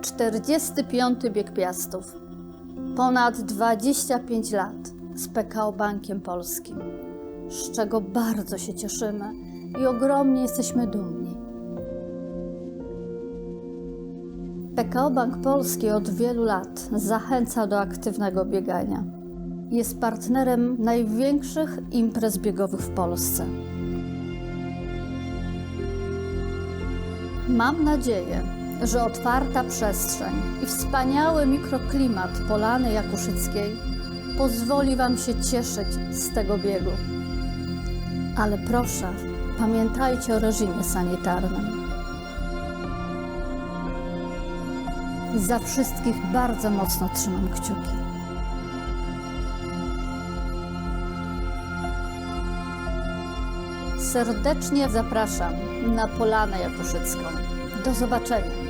45. bieg Piastów. Ponad 25 lat z PKO Bankiem Polskim, z czego bardzo się cieszymy i ogromnie jesteśmy dumni. PKO Bank Polski od wielu lat zachęca do aktywnego biegania. Jest partnerem największych imprez biegowych w Polsce. Mam nadzieję, że otwarta przestrzeń i wspaniały mikroklimat Polany Jakuszyckiej pozwoli Wam się cieszyć z tego biegu. Ale proszę, pamiętajcie o reżimie sanitarnym. Za wszystkich bardzo mocno trzymam kciuki. Serdecznie zapraszam na Polanę Jakuszycką. Do zobaczenia.